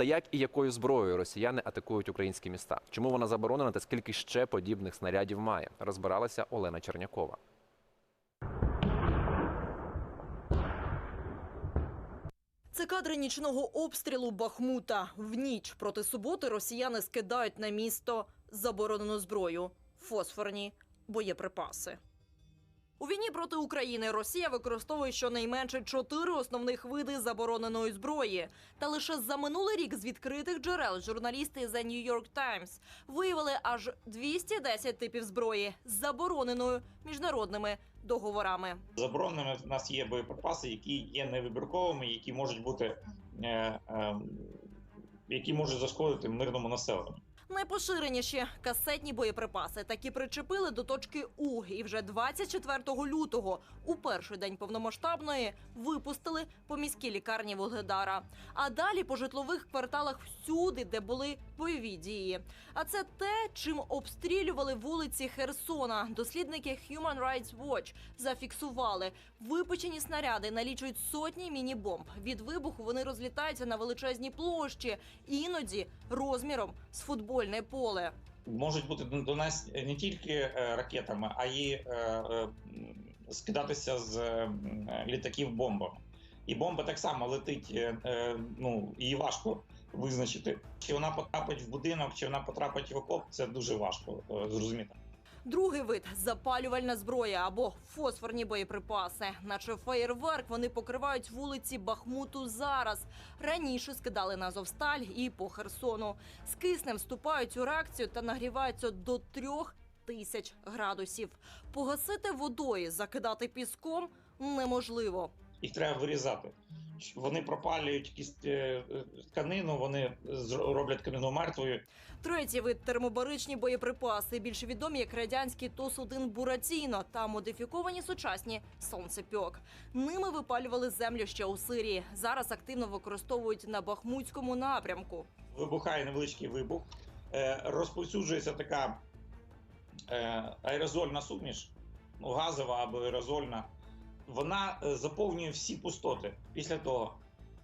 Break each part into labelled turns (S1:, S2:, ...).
S1: Та як і якою зброєю росіяни атакують українські міста? Чому вона заборонена та скільки ще подібних снарядів має? Розбиралася Олена Чернякова.
S2: Це кадри нічного обстрілу Бахмута. В ніч проти суботи росіяни скидають на місто заборонену зброю фосфорні боєприпаси. У війні проти України Росія використовує щонайменше чотири основних види забороненої зброї. Та лише за минулий рік з відкритих джерел журналісти The New York Times виявили аж 210 типів зброї з забороненою міжнародними договорами.
S3: Забороненими в нас є боєприпаси, які є невибірковими, які можуть бути е, е, які можуть зашкодити мирному населенню.
S2: Найпоширеніші касетні боєприпаси такі причепили до точки У, і вже 24 лютого, у перший день повномасштабної, випустили по міській лікарні Вугледара. А далі по житлових кварталах всюди, де були бойові дії. А це те, чим обстрілювали вулиці Херсона. Дослідники Human Rights Watch зафіксували. Випечені снаряди налічують сотні міні-бомб. Від вибуху вони розлітаються на величезній площі, іноді розміром з футбольне поле.
S3: Можуть бути до нас не тільки е, ракетами, а й е, е, скидатися з літаків бомбами. І бомба так само летить. Ну її важко визначити, чи вона потрапить в будинок, чи вона потрапить в окоп. Це дуже важко зрозуміти.
S2: Другий вид запалювальна зброя або фосфорні боєприпаси. Наче феєрверк вони покривають вулиці Бахмуту зараз. Раніше скидали на Азовсталь і по Херсону. З киснем вступають у реакцію та нагріваються до трьох тисяч градусів. Погасити водою, закидати піском неможливо.
S3: Їх треба вирізати. Вони пропалюють якісь е, тканину, вони роблять тканину мертвою.
S2: Третій вид термобаричні боєприпаси, більш відомі як радянський ТОС-1 Буратіно та модифіковані сучасні сонцепьок. Ними випалювали землю ще у Сирії. Зараз активно використовують на Бахмутському напрямку.
S3: Вибухає невеличкий вибух, е, розповсюджується така е, аерозольна суміш, ну, газова або аерозольна. Вона е, заповнює всі пустоти. Після того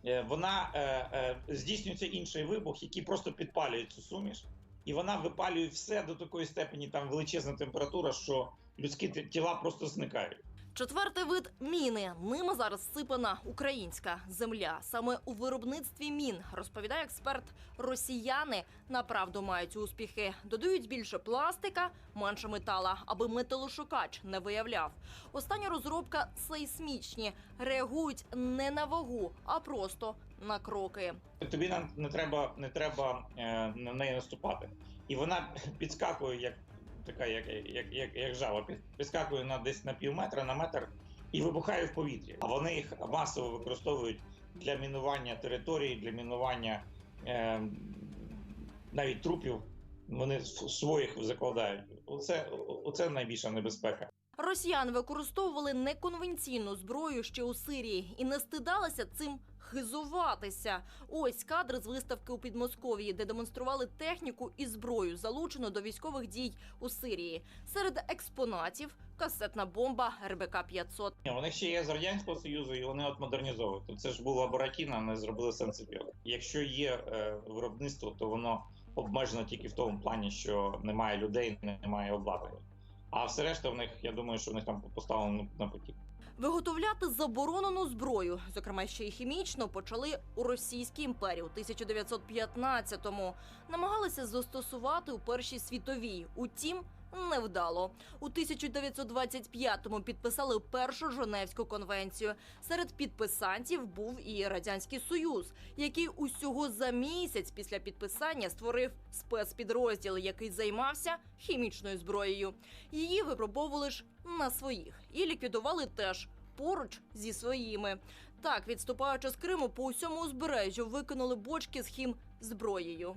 S3: е, вона е, е, здійснюється інший вибух, який просто підпалює цю суміш, і вона випалює все до такої степені, там величезна температура, що людські тіла просто зникають.
S2: Четвертий вид міни. Ними зараз сипана українська земля. Саме у виробництві мін розповідає експерт. Росіяни направду мають успіхи. Додають більше пластика, менше метала, аби металошукач не виявляв. Остання розробка сейсмічні реагують не на вагу, а просто на кроки.
S3: Тобі нам не треба, не треба е, на неї наступати. І вона підскакує, як така, як, як, як, як жаба, підскакує на десь на пів метра, на метр і вибухає в повітрі. А вони їх масово використовують для мінування території, для мінування е, навіть трупів. Вони своїх закладають. Оце, оце найбільша небезпека.
S2: Росіяни використовували неконвенційну зброю ще у Сирії і не стидалися цим хизуватися. Ось кадри з виставки у Підмосков'ї, де демонстрували техніку і зброю, залучену до військових дій у Сирії. Серед експонатів касетна бомба РБК 500
S3: Вони ще є з радянського союзу, і вони от модернізовують. Тобто Це ж була Буратіна, вони зробили сенсипіок. Якщо є е, виробництво, то воно обмежено тільки в тому плані, що немає людей, немає обладнання. А все решта в них, я думаю, що в них там поставлено на потік.
S2: Виготовляти заборонену зброю, зокрема ще й хімічно, почали у Російській імперії у 1915-му. Намагалися застосувати у Першій світовій. Утім, невдало. У 1925-му підписали першу Женевську конвенцію. Серед підписантів був і Радянський Союз, який усього за місяць після підписання створив спецпідрозділ, який займався хімічною зброєю. Її випробовували ж на своїх і ліквідували теж поруч зі своїми. Так, відступаючи з Криму, по усьому узбережжю викинули бочки з хім зброєю.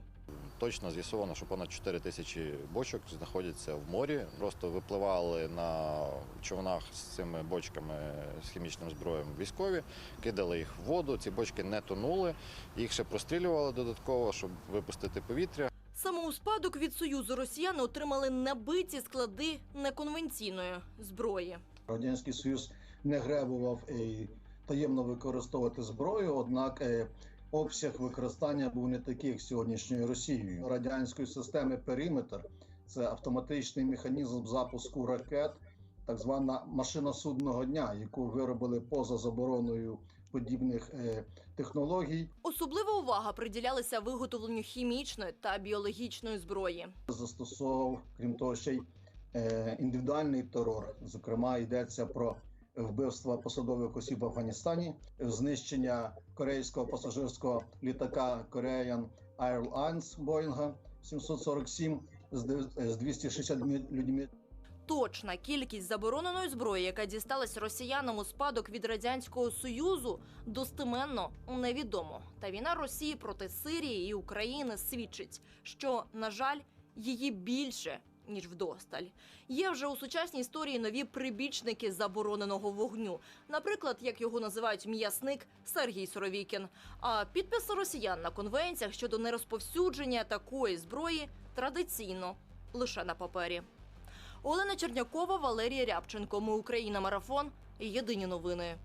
S4: Точно з'ясовано, що понад 4 тисячі бочок знаходяться в морі. Просто випливали на човнах з цими бочками з хімічним зброєм військові, кидали їх в воду. Ці бочки не тонули, їх ще прострілювали додатково, щоб випустити повітря.
S2: Саме у спадок від союзу росіяни отримали набиті склади неконвенційної зброї.
S5: Радянський Союз не гребував е, таємно використовувати зброю, однак е, обсяг використання був не такий, як сьогоднішньою Росією. Радянської системи периметр це автоматичний механізм запуску ракет, так звана машина судного дня, яку виробили поза забороною подібних е, технологій.
S2: Особлива увага приділялася виготовленню хімічної та біологічної зброї.
S5: Застосовував, крім того, ще й е, індивідуальний терор. Зокрема, йдеться про вбивства посадових осіб в Афганістані, знищення корейського пасажирського літака Korean Airlines Боїнга 747 з дев- з 260 людьми.
S2: Точна кількість забороненої зброї, яка дісталась росіянам у спадок від радянського союзу, достеменно невідомо. Та війна Росії проти Сирії і України свідчить, що на жаль її більше ніж вдосталь. Є вже у сучасній історії нові прибічники забороненого вогню. Наприклад, як його називають м'ясник Сергій Соровікін. А підписи росіян на конвенціях щодо нерозповсюдження такої зброї традиційно лише на папері. Олена Чернякова, Валерія Рябченко. Ми Україна. Марафон. Єдині новини.